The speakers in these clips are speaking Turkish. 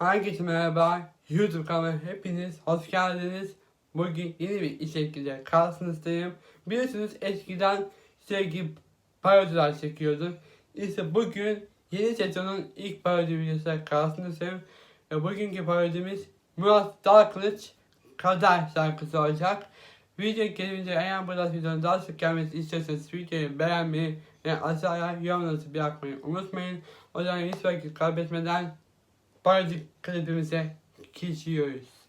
Herkese merhaba. YouTube kanalıma hepiniz hoş geldiniz. Bugün yeni bir içerikle karşınızdayım. Biliyorsunuz eskiden sürekli parodiler çekiyordum. İşte bugün yeni sezonun ilk parodi videosuyla karşınızdayım. Ve bugünkü parodimiz Murat Dalkılıç Kader şarkısı olacak. Video gelince eğer bu tarz videonun daha sık gelmesi istiyorsanız videoyu beğenmeyi ve aşağıya yorumlarınızı bırakmayı unutmayın. O zaman hiç vakit kaybetmeden parodi klibimize geçiyoruz.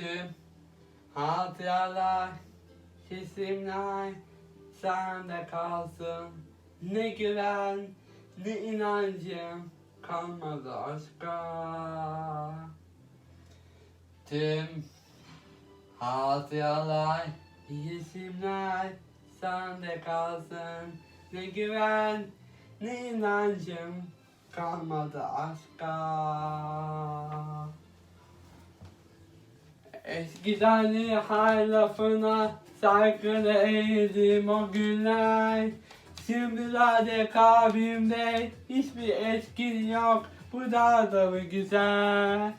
Tüm hatıralar, kesimler sende kalsın. Ne güven, ne inancım kalmadı aşka. Tüm hatıralar, isimler sende kalsın. Ne güven, ne inancım kalmadı aşka. Eskiden her lafına saygılı eğildim o günler Şimdilerde kalbimde hiçbir etkin yok Bu da da mı güzel?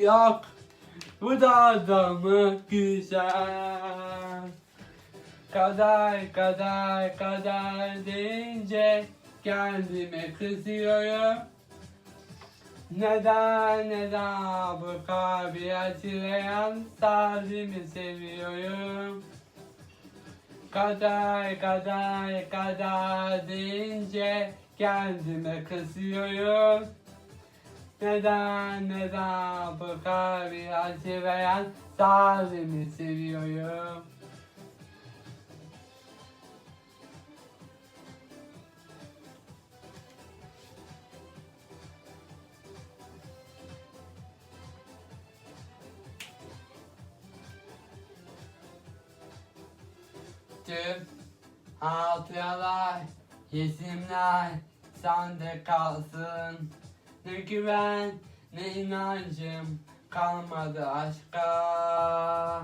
Yok Bu da da mı güzel? Kader kader kader deyince kendime kızıyorum neden neden bu kalbi acılayan salimi seviyorum? Kader kader kader deyince kendime kızıyorum Neden neden bu kalbi acılayan salimi seviyorum Tüm hatıralar, resimler sende kalsın. Ne güven, ne inancım kalmadı aşka.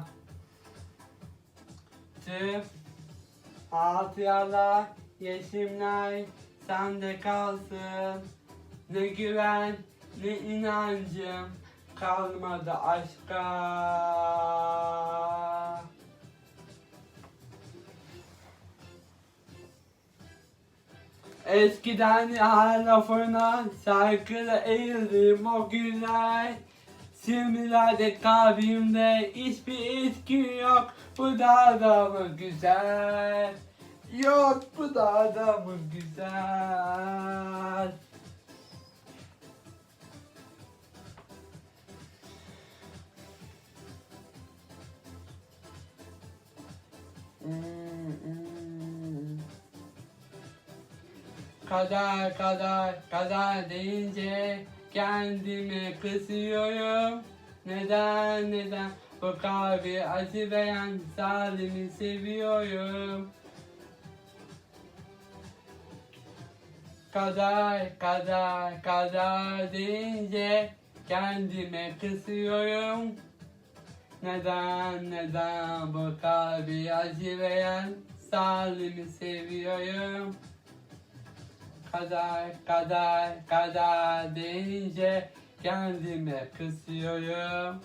Tüm hatıralar, resimler sende kalsın. Ne güven, ne inancım kalmadı aşka. Eskiden her lafına saygılı eğildim o günler. Şimdilerde kalbimde hiçbir etki yok. Bu da da mı güzel? Yok bu da da mı güzel? Hmm, Kader kader kader deyince kendimi kısıyorum. Neden neden bu kalbi acılayan zalimi seviyorum. Kader kader kader deyince kendime kısıyorum. Neden neden bu kalbi acılayan zalimi seviyorum. Kader kader kader deyince kendime kısıyorum.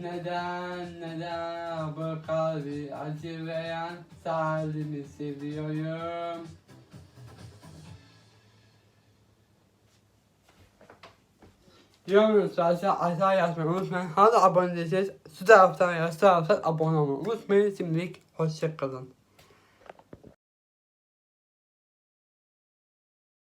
Neden neden bu kalbi acılayan salimi seviyorum. Yorumunuz varsa aşağı yazmayı unutmayın. Hala abone değilseniz şu taraftan ya şu taraftan abone olmayı unutmayın. Şimdilik hoşçakalın.